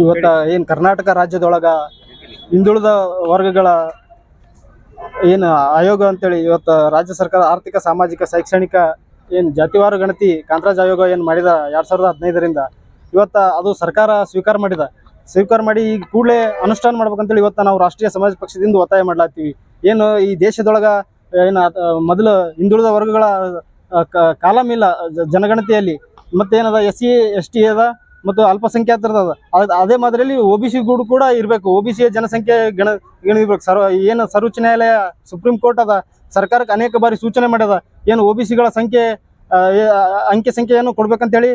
ಇವತ್ತ ಏನ್ ಕರ್ನಾಟಕ ರಾಜ್ಯದೊಳಗ ಹಿಂದುಳಿದ ವರ್ಗಗಳ ಏನು ಆಯೋಗ ಅಂತೇಳಿ ಇವತ್ತು ರಾಜ್ಯ ಸರ್ಕಾರ ಆರ್ಥಿಕ, ಸಾಮಾಜಿಕ, ಶೈಕ್ಷಣಿಕ ಏನು ಜಾತಿವಾರು ಗಣತಿ, ಕಾಂತರಾಜ್ ಆಯೋಗ ಏನು ಮಾಡಿದ ಎರಡ್ ಸಾವಿರದ ಹದಿನೈದರಿಂದ, ಇವತ್ತ ಅದು ಸರ್ಕಾರ ಸ್ವೀಕಾರ ಮಾಡಿದ. ಸ್ವೀಕಾರ ಮಾಡಿ ಈಗ ಕೂಡಲೇ ಅನುಷ್ಠಾನ ಮಾಡ್ಬೇಕಂತೇಳಿ ಇವತ್ತ ನಾವು ರಾಷ್ಟ್ರೀಯ ಸಮಾಜ ಪಕ್ಷದಿಂದ ಒತ್ತಾಯ ಮಾಡ್ಲಾತ್ತೀವಿ. ಏನು ಈ ದೇಶದೊಳಗ ಏನು ಮೊದಲು ಹಿಂದುಳಿದ ವರ್ಗಗಳ ಕಾಲಮಿಲ್ಲ ಜನಗಣತಿಯಲ್ಲಿ ಮತ್ತೇನದ ಎಸ್ ಸಿ, ಎಸ್ ಟಿ ಅದ, ಮತ್ತು ಅಲ್ಪಸಂಖ್ಯಾತರದ ಅದ. ಅದೇ ಮಾದರಿಯಲ್ಲಿ ಒ ಬಿ ಸಿ ಗೂಡು ಕೂಡ ಇರಬೇಕು. ಒ ಬಿ ಸಿ ಜನಸಂಖ್ಯೆ ಗಣ ಗಣಿರ್ಬೇಕು ಸರ್ವ ಏನು ಸರ್ವೋಚ್ಚ ನ್ಯಾಯಾಲಯ ಸುಪ್ರೀಂ ಕೋರ್ಟ್ ಅದ. ಸರ್ಕಾರಕ್ಕೆ ಅನೇಕ ಬಾರಿ ಸೂಚನೆ ಮಾಡ್ಯದ. ಏನು ಒ ಬಿ ಸಿಗಳ ಸಂಖ್ಯೆ ಅಂಕಿ ಸಂಖ್ಯೆಯನ್ನು ಕೊಡ್ಬೇಕಂತೇಳಿ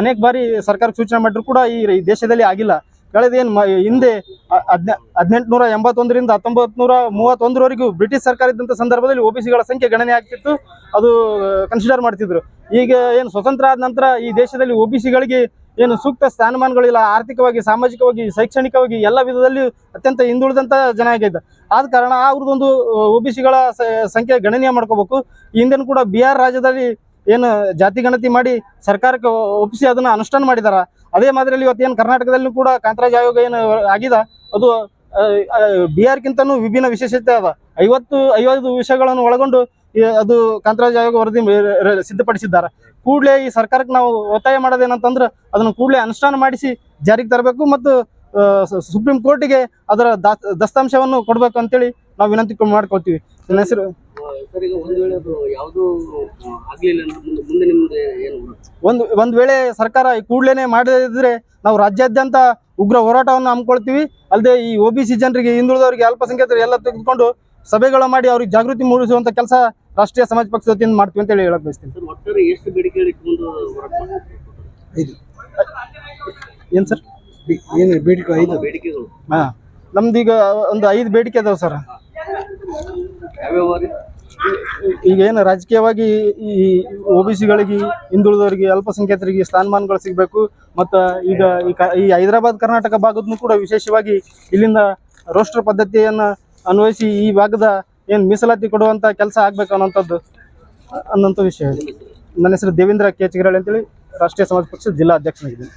ಅನೇಕ ಬಾರಿ ಸರ್ಕಾರಕ್ಕೆ ಸೂಚನೆ ಮಾಡಿದ್ರು ಕೂಡ ಈ ದೇಶದಲ್ಲಿ ಆಗಿಲ್ಲ. ಕಳೆದ ಏನು ಮ- ಹಿಂದೆ ಹದಿನ ಹದಿನೆಂಟುನೂರ ಎಂಬತ್ತೊಂದರಿಂದ ಹತ್ತೊಂಬತ್ತು ನೂರ ಮೂವತ್ತೊಂದರವರೆಗೂ ಬ್ರಿಟಿಷ್ ಸರ್ಕಾರ ಇದ್ದಂಥ ಸಂದರ್ಭದಲ್ಲಿ ಒ ಬಿ ಸಿಗಳ ಸಂಖ್ಯೆ ಗಣನೆ ಆಗ್ತಿತ್ತು. ಅದು ಕನ್ಸಿಡರ್ ಮಾಡ್ತಿದ್ರು. ಈಗ ಏನು ಸ್ವತಂತ್ರ ಆದ ನಂತರ ಈ ದೇಶದಲ್ಲಿ ಒ ಬಿ ಸಿಗಳಿಗೆ ಏನು ಸೂಕ್ತ ಸ್ಥಾನಮಾನಗಳಿಲ್ಲ, ಆರ್ಥಿಕವಾಗಿ, ಸಾಮಾಜಿಕವಾಗಿ, ಶೈಕ್ಷಣಿಕವಾಗಿ ಎಲ್ಲ ವಿಧದಲ್ಲಿ ಅತ್ಯಂತ ಹಿಂದುಳಿದಂಥ ಜನ ಆಗೈತೆ ಆದ ಕಾರಣ ಅವ್ರದ್ದೊಂದು ಒ ಬಿ ಸಿಗಳ ಸಂಖ್ಯೆ ಗಣನೀಯ ಮಾಡ್ಕೋಬೇಕು. ಹಿಂದೆನೂ ಕೂಡ ಬಿಹಾರ್ ರಾಜ್ಯದಲ್ಲಿ ಏನು ಜಾತಿ ಗಣತಿ ಮಾಡಿ ಸರ್ಕಾರಕ್ಕೆ ಒಪ್ಪಿಸಿ ಅದನ್ನು ಅನುಷ್ಠಾನ ಮಾಡಿದಾರ. ಅದೇ ಮಾದರಿಯಲ್ಲಿ ಏನು ಕರ್ನಾಟಕದಲ್ಲೂ ಕೂಡ ಕಾಂತರಾಜ್ ಆಯೋಗ ಏನು ಆಗಿದೆ, ಅದು ಬಿಹಾರ್ಗಿಂತನೂ ವಿಭಿನ್ನ ವಿಶೇಷತೆ ಅದ. ಐವತ್ತು ಐವತ್ತು ವಿಷಯಗಳನ್ನು ಒಳಗೊಂಡು ಅದು ಕಾಂತರಾಜ್ ಆಯೋಗ ವರದಿ ಸಿದ್ಧಪಡಿಸಿದ್ದಾರೆ. ಕೂಡಲೇ ಈ ಸರ್ಕಾರಕ್ಕೆ ನಾವು ಒತ್ತಾಯ ಮಾಡೋದೇನಂತಂದ್ರೆ ಅದನ್ನು ಕೂಡಲೇ ಅನುಷ್ಠಾನ ಮಾಡಿಸಿ ಜಾರಿಗೆ ತರಬೇಕು ಮತ್ತು ಸುಪ್ರೀಂ ಕೋರ್ಟಿಗೆ ಅದರ ದಾ- ದತ್ತಾಂಶವನ್ನು ಕೊಡಬೇಕು ಅಂತೇಳಿ ನಾವು ವಿನಂತಿ ಮಾಡ್ಕೊಳ್ತೀವಿ. ನನ್ನ ಹೆಸರು ಸರ್ ಈಗ ಒಂದು ವೇಳೆ ಅದು ಯಾವುದು ಆಗ್ಲಿಲ್ಲ ಅಂದ್ರೆ ಮುಂದೆ ಮುಂದೆ ನಿಮ್ದು ಏನು ಒಂದು ಒಂದ್ ವೇಳೆ ಸರ್ಕಾರ ಕೂಡಲೇ ಮಾಡದಿದ್ರೆ ನಾವು ರಾಜ್ಯಾದ್ಯಂತ ಉಗ್ರ ಹೋರಾಟವನ್ನು ಹಮ್ಮಿಕೊಳ್ತೀವಿ. ಅಲ್ಲದೆ ಈ ಒ ಬಿ ಸಿ ಜನರಿಗೆ ಹಿಂದುಳಿದವರಿಗೆ ಅಲ್ಪಸಂಖ್ಯಾತರು ಎಲ್ಲ ತೆಗೆದುಕೊಂಡು ಸಭೆಗಳ ಮಾಡಿ ಅವ್ರಿಗೆ ಜಾಗೃತಿ ಮೂಡಿಸುವಂತ ಕೆಲಸ ರಾಷ್ಟ್ರೀಯ ಸಮಾಜ ಪಕ್ಷ ವತಿಯಿಂದ ಮಾಡ್ತೀವಿ ಅಂತ ಹೇಳಿ ಹೇಳಕ್ ಬಯಸ್ತೀನಿ. ಸರ್ ಒಟ್ಟಾರೆ ಎಷ್ಟು ಬೇಡಿಕೆ ಇಟ್ಕೊಂಡು ಹೋರಾಟ ಮಾಡ್ತೀವಿ ಏನ್ ಸರ್? ಏನು ಬೇಡಿಕೆ ಐದು? ಬೇಡಿಕೆಗಳು. ಹಾ. ನಮ್ದೀಗ ಒಂದು ಐದು ಬೇಡಿಕೆ ಅದಾವ ಸರ್. ಯಾವ್ಯಾವ ರೀ? ಈಗ ಏನು ರಾಜಕೀಯವಾಗಿ ಈ ಒ ಬಿ ಸಿಗಳಿಗೆ, ಹಿಂದುಳಿದವರಿಗೆ, ಅಲ್ಪಸಂಖ್ಯಾತರಿಗೆ ಸ್ಥಾನಮಾನಗಳು ಸಿಗಬೇಕು. ಮತ್ತು ಈಗ ಈ ಹೈದರಾಬಾದ್, ಕರ್ನಾಟಕ ಭಾಗದನ್ನು ಕೂಡ ವಿಶೇಷವಾಗಿ ಇಲ್ಲಿಂದ ರೋಸ್ಟರ್ ಪದ್ಧತಿಯನ್ನು ಅನ್ವಯಿಸಿ ಈ ಭಾಗದ ಏನು ಮೀಸಲಾತಿ ಕೊಡುವಂಥ ಕೆಲಸ ಆಗಬೇಕು ಅನ್ನೋಂಥದ್ದು ಅನ್ನೋಂಥ ವಿಷಯ ನನ್ನ ಹೆಸರು ದೇವೇಂದ್ರ ಕೆ ಚಿಗರಳ್ಳಿ ಅಂತೇಳಿ ರಾಷ್ಟ್ರೀಯ ಸಮಾಜ ಪಕ್ಷದ ಜಿಲ್ಲಾ ಅಧ್ಯಕ್ಷನಾಗಿದ್ದೀನಿ.